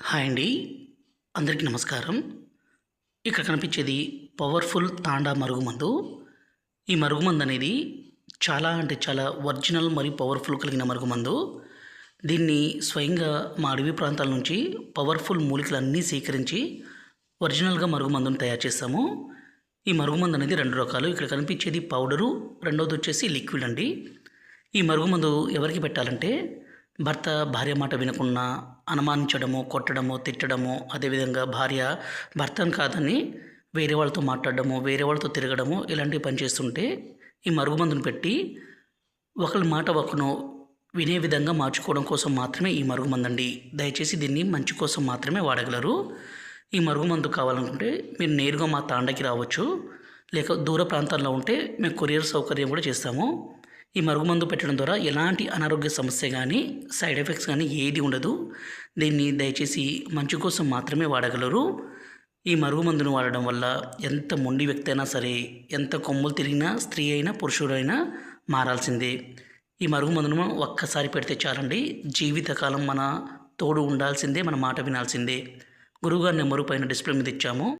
Hi అండి. అందరికీ నమస్కారం. ఇక్కడ కనిపించేది పవర్ఫుల్ తాండా మరుగుమందు. ఈ మరుగుమందు అనేది చాలా అంటే చాలా ఒరిజినల్ మరియు పవర్ఫుల్ కలిగిన మరుగుమందు. దీన్ని స్వయంగా మా అడవి ప్రాంతాల నుంచి పవర్ఫుల్ మూలికలన్నీ సేకరించి ఒరిజినల్గా మరుగుమందును తయారు చేస్తాము. ఈ మరుగుమందు అనేది రెండు రకాలు. ఇక్కడ కనిపించేది పౌడరు రెండోది వచ్చేసి లిక్విడ్ అండి. ఈ మరుగుమందు ఎవరికి పెట్టాలంటే భర్త భార్య మాట వినకుండా అనుమానించడము కొట్టడము తిట్టడము అదేవిధంగా భార్య భర్తను కాదని వేరే వాళ్ళతో మాట్లాడడము వేరే వాళ్ళతో తిరగడము ఇలాంటివి పనిచేస్తుంటే ఈ మరుగుమందును పెట్టి ఒకరి మాట ఒకను వినే విధంగా మార్చుకోవడం కోసం మాత్రమే ఈ మరుగుమందు అండి దయచేసి దీన్ని మంచి కోసం మాత్రమే వాడగలరు. ఈ మరుగుమందు కావాలనుకుంటే మీరు నేరుగా మా తాండకి రావచ్చు. లేక దూర ప్రాంతాల్లో ఉంటే మేము కొరియర్ సౌకర్యం కూడా చేస్తాము. ఈ మరుగుమందు పెట్టడం ద్వారా ఎలాంటి అనారోగ్య సమస్య కానీ సైడ్ ఎఫెక్ట్స్ కానీ ఏది ఉండదు. దీన్ని దయచేసి మంచి కోసం మాత్రమే వాడగలరు. ఈ మరుగుమందును వాడడం వల్ల ఎంత మొండి వ్యక్తి అయినా సరే ఎంత కొమ్ములు తిరిగినా స్త్రీ అయినా పురుషుడైనా మారాల్సిందే. ఈ మరుగుమందును మనం ఒక్కసారి పెడితే చాలండి. జీవితకాలం మన తోడు ఉండాల్సిందే మన మాట వినాల్సిందే. గురువుగారి నెంబరు పైన డిస్ప్లే మీద ఇచ్చాము.